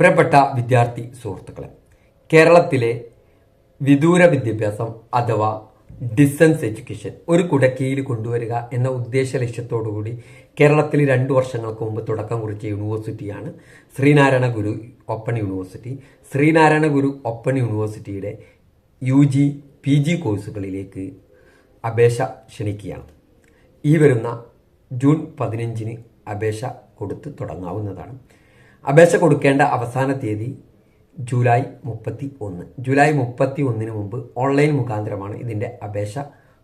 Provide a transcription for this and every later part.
പ്രിയപ്പെട്ട വിദ്യാർത്ഥി സുഹൃത്തുക്കളെ കേരളത്തിലെ വിദൂര വിദ്യാഭ്യാസം അഥവാ ഡിസ്റ്റൻസ് എഡ്യൂക്കേഷൻ ഒരു കുടക്കീയിൽ കൊണ്ടുവരിക എന്ന ഉദ്ദേശ ലക്ഷ്യത്തോടുകൂടി കേരളത്തിൽ രണ്ട് വർഷങ്ങൾക്ക് മുമ്പ് തുടക്കം കുറിച്ച യൂണിവേഴ്സിറ്റിയാണ് Sreenarayana Guru open university. Sreenarayana Guru open യൂണിവേഴ്സിറ്റിയുടെ യു ജി പി ജി കോഴ്സുകളിലേക്ക് അപേക്ഷ ക്ഷണിക്കുകയാണ്. ഈ വരുന്ന ജൂൺ പതിനഞ്ചിന് അപേക്ഷ കൊടുത്ത് തുടങ്ങാവുന്നതാണ്. അപേക്ഷ കൊടുക്കേണ്ട അവസാന തീയതി ജൂലൈ മുപ്പത്തി ഒന്ന് ജൂലൈ മുപ്പത്തി ഒന്നിന് മുമ്പ് ഓൺലൈൻ മുഖാന്തരമാണ് ഇതിന്റെ അപേക്ഷ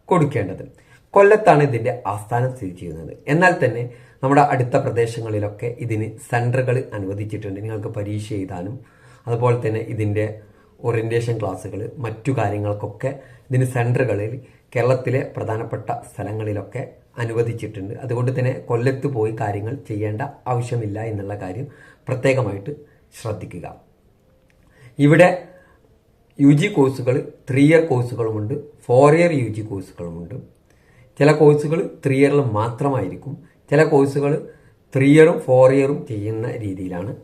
കൊടുക്കേണ്ടത്. കൊല്ലത്താണ് ഇതിന്റെ ആസ്ഥാനം സ്ഥിതി ചെയ്യുന്നത്. എന്നാൽ തന്നെ നമ്മുടെ അടുത്ത പ്രദേശങ്ങളിലൊക്കെ ഇതിന് സെന്ററുകൾ അനുവദിച്ചിട്ടുണ്ട്. നിങ്ങൾക്ക് പരീക്ഷ എഴുതാനും അതുപോലെ തന്നെ ഇതിന്റെ ഓറിയന്റേഷൻ ക്ലാസ്സുകൾ മറ്റു കാര്യങ്ങൾക്കൊക്കെ ഇതിന് സെന്ററുകളിൽ കേരളത്തിലെ പ്രധാനപ്പെട്ട സ്ഥലങ്ങളിലൊക്കെ അനുവദിച്ചിട്ടുണ്ട്. അതുകൊണ്ട് തന്നെ കൊല്ലത്ത് പോയി കാര്യങ്ങൾ ചെയ്യേണ്ട ആവശ്യമില്ല എന്നുള്ള കാര്യം പ്രത്യേകമായിട്ട് ശ്രദ്ധിക്കുക. ഇവിടെ യു ജി കോഴ്സുകൾ ത്രീ ഇയർ കോഴ്സുകളുമുണ്ട്. ഫോർ ഇയർ യു ജി കോഴ്സുകളുമുണ്ട്. ചില കോഴ്സുകൾ ത്രീ ഇയറിൽ മാത്രമായിരിക്കും. ചില കോഴ്സുകൾ ത്രീ ഇയറും ഫോർ ഇയറും ചെയ്യുന്ന രീതിയിലാണ്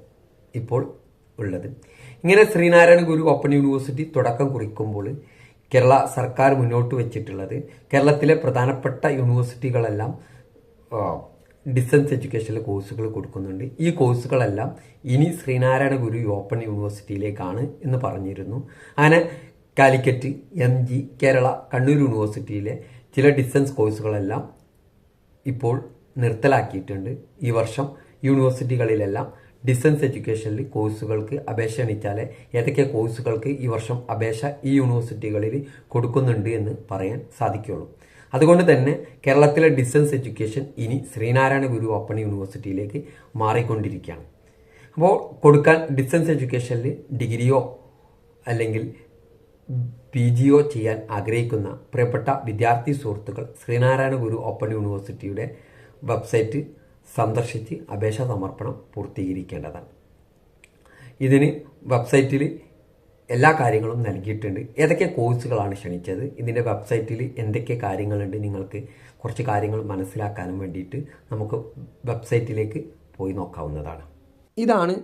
ഇപ്പോൾ ഉള്ളത്. ഇങ്ങനെ ശ്രീനാരായണ ഗുരു ഓപ്പൺ യൂണിവേഴ്സിറ്റി തുടക്കം കുറിക്കുമ്പോൾ കേരള സർക്കാർ മുന്നോട്ട് വെച്ചിട്ടുള്ളത്. കേരളത്തിലെ പ്രധാനപ്പെട്ട യൂണിവേഴ്സിറ്റികളെല്ലാം ഡിസ്റ്റൻസ് എഡ്യൂക്കേഷനിലെ കോഴ്സുകൾ കൊടുക്കുന്നുണ്ട്. ഈ കോഴ്സുകളെല്ലാം ഇനി ശ്രീനാരായണ ഗുരു ഓപ്പൺ യൂണിവേഴ്സിറ്റിയിലേക്കാണ് എന്ന് പറഞ്ഞിരുന്നു. അങ്ങനെ കാലിക്കറ്റ് എം ജി കേരള കണ്ണൂർ യൂണിവേഴ്സിറ്റിയിലെ ചില ഡിസ്റ്റൻസ് കോഴ്സുകളെല്ലാം ഇപ്പോൾ നിർത്തലാക്കിയിട്ടുണ്ട്. ഈ വർഷം യൂണിവേഴ്സിറ്റികളിലെല്ലാം ഡിസ്റ്റൻസ് എഡ്യൂക്കേഷനിൽ കോഴ്സുകൾക്ക് അപേക്ഷ അണിച്ചാലേ ഏതൊക്കെ കോഴ്സുകൾക്ക് ഈ വർഷം അപേക്ഷ ഈ യൂണിവേഴ്സിറ്റികളിൽ കൊടുക്കുന്നുണ്ട് എന്ന് പറയാൻ സാധിക്കുകയുള്ളൂ. അതുകൊണ്ട് തന്നെ കേരളത്തിലെ ഡിസ്റ്റൻസ് എഡ്യൂക്കേഷൻ ഇനി ശ്രീനാരായണ ഗുരു ഓപ്പൺ യൂണിവേഴ്സിറ്റിയിലേക്ക് മാറിക്കൊണ്ടിരിക്കുകയാണ്. അപ്പോൾ കൊടുക്കാൻ ഡിസ്റ്റൻസ് എഡ്യൂക്കേഷനിൽ ഡിഗ്രിയോ അല്ലെങ്കിൽ പി ജിയോ ചെയ്യാൻ ആഗ്രഹിക്കുന്ന പ്രിയപ്പെട്ട വിദ്യാർത്ഥി സുഹൃത്തുക്കൾ ശ്രീനാരായണ ഗുരു ഓപ്പൺ യൂണിവേഴ്സിറ്റിയുടെ വെബ്സൈറ്റ് സന്ദർശിച്ച് അപേക്ഷാ സമർപ്പണം പൂർത്തീകരിക്കേണ്ടതാണ്. ഇതിന് വെബ്സൈറ്റിൽ എല്ലാ കാര്യങ്ങളും നൽകിയിട്ടുണ്ട്. ഏതൊക്കെ കോഴ്സുകളാണ് ക്ഷണിച്ചത്? ഇതിന്റെ വെബ്സൈറ്റിൽ എന്തൊക്കെ കാര്യങ്ങളുണ്ട്? നിങ്ങൾക്ക് കുറച്ച് കാര്യങ്ങൾ മനസ്സിലാക്കാനും വേണ്ടിയിട്ട് നമുക്ക് വെബ്സൈറ്റിലേക്ക് പോയി നോക്കാവുന്നതാണ്. ഇതാണ്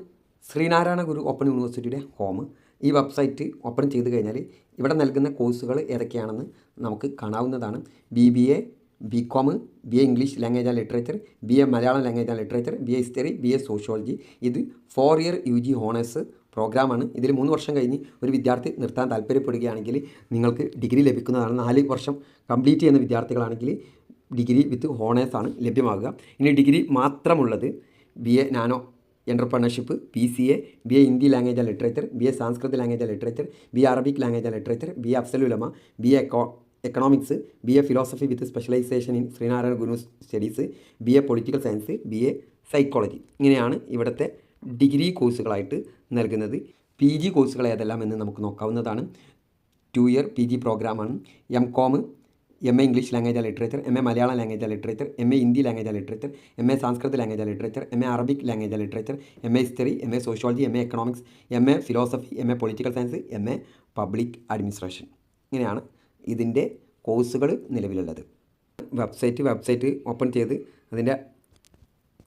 ശ്രീനാരായണ ഗുരു ഓപ്പൺ യൂണിവേഴ്സിറ്റിയുടെ ഹോം ഈ വെബ്സൈറ്റ് ഓപ്പൺ ചെയ്ത് കഴിഞ്ഞാൽ ഇവിടെ നൽകുന്ന കോഴ്സുകൾ ഏതൊക്കെയാണെന്ന് നമുക്ക് കാണാവുന്നതാണ്. B B A B com B A English language and literature B A Malayalam language and literature B A history B A sociology ഇത് four year U G honours പ്രോഗ്രാമാണ് ഇതിൽ മൂന്ന് വർഷം കഴിഞ്ഞ് ഒരു വിദ്യാർത്ഥി നിർത്താൻ താല്പര്യപ്പെടുകയാണെങ്കിൽ നിങ്ങൾക്ക് ഡിഗ്രി ലഭിക്കുന്നതാണ്. നാല് വർഷം കംപ്ലീറ്റ് ചെയ്യുന്ന വിദ്യാർത്ഥികളാണെങ്കിൽ ഡിഗ്രി വിത്ത് ഹോണേഴ്സ് ആണ് ലഭ്യമാകുക. ഇനി degree മാത്രമുള്ളത് B A nano entrepreneurship P C A B A Hindi language and literature B A Sanskrit language and literature B A Arabic language and literature B A Afzalulama B A economics B A philosophy with specialisation in Sreenarayana Guru studies B A political science B A psychology ഇങ്ങനെയാണ് ഇവിടുത്തെ degree കോഴ്സുകളായിട്ട് നൽകുന്നത് P G കോഴ്സുകൾ ഏതെല്ലാം എന്ന് നമുക്ക് നോക്കാവുന്നതാണ് two year P G പ്രോഗ്രാമാണ് M com M A English language ah literature M A Malayalam language ah literature M A Hindi language ah literature M A Sanskrit language ah literature M A Arabic language ah literature M A history M A sociology M A economics M A philosophy M A political science M A public administration ഇങ്ങനെയാണ് ഇതിന്റെ കോഴ്സുകൾ നിലവിലുള്ളത്. Website website open ചെയ്ത് അതിന്റെ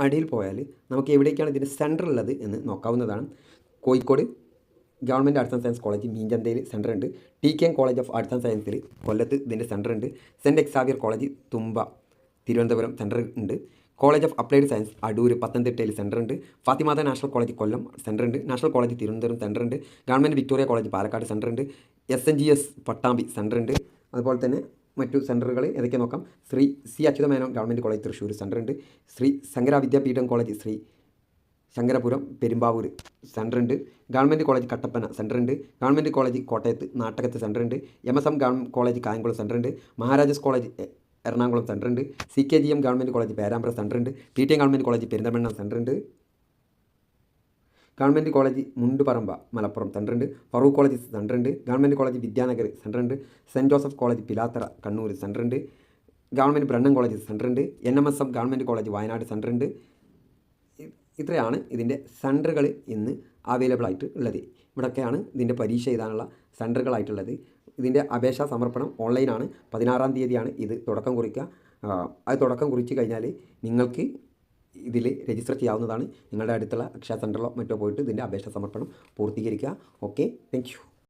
അടിയിൽ പോയാൽ നമുക്ക് എവിടേക്കാണ് ഇതിന്റെ സെന്റർ ഉള്ളത് എന്ന് നോക്കാവുന്നതാണ്. Kozhikode government arts and science college മീഞ്ചന്തയിൽ centre ഉണ്ട്. T K M college of arts and സയൻസിൽ കൊല്ലത്ത് ഇതിന്റെ സെന്റർ ഉണ്ട്. Saint Xavier college Thumba Thiruvananthapuram centre ഉണ്ട്. College of applied science Adoor പത്തനംതിട്ടയിൽ സെന്റർ ഉണ്ട് Fathimatha national college Kollam centre ഉണ്ട് national college Thiruvananthapuram centre ഉണ്ട് government Victoria college Palakkad centre ഉണ്ട് S N G S Pattambi centre ഉണ്ട് അതുപോലെ തന്നെ മറ്റു സെന്ററുകൾ ഏതൊക്കെ നോക്കാം Sree C Achuthamenon government college Thrissur centre ഉണ്ട് ശ്രീ ശങ്കര വിദ്യാപീഠം കോളേജ് ശ്രീ ശങ്കരപുരം പെരുമ്പാവൂർ സെന്റർ ഉണ്ട് ഗവൺമെന്റ് കോളേജ് കട്ടപ്പന സെന്റർ ഉണ്ട് ഗവൺമെന്റ് കോളേജ് കോട്ടയത്ത് നാട്ടകത്ത് സെന്റർ ഉണ്ട് M S M government college Kayamkulam centre ഉണ്ട് മഹാരാജാസ് കോളേജ് എറണാകുളം സെന്റർ ഉണ്ട് C K G M government college Perambra centre ഉണ്ട് P T M government college Perinthalmanna centre ഉണ്ട് government college Mundupparamba Malappuram centre ഉണ്ട് Farook college centre ഉണ്ട് government college Vidyanagar centre ഉണ്ട് saint Joseph college Pilathara Kannur centre ഉണ്ട് government Brennan college centre ഉണ്ട് N M S M government college Wayanad centre ഉണ്ട് ഇത്രയാണ് ഇതിന്റെ സെന്ററുകൾ ഇന്ന് അവൈലബിൾ ആയിട്ട് ഉള്ളത്. ഇവിടെയൊക്കെയാണ് ഇതിന്റെ പരീക്ഷ എഴുതാനുള്ള സെന്ററുകളായിട്ടുള്ളത് ഇതിന്റെ അപേക്ഷാ സമർപ്പണം ഓൺലൈനാണ്. പതിനാറാം തീയതിയാണ് ഇത് തുടക്കം കുറിക്കുക. അത് തുടക്കം കുറിച്ച് കഴിഞ്ഞാൽ നിങ്ങൾക്ക് ഇതിൽ രജിസ്റ്റർ ചെയ്യാവുന്നതാണ്. നിങ്ങളുടെ അടുത്തുള്ള അക്ഷയ സെന്ററിലോ മറ്റോ പോയിട്ട് ഇതിന്റെ അപേക്ഷ സമർപ്പണം പൂർത്തീകരിക്കുക. Okay thank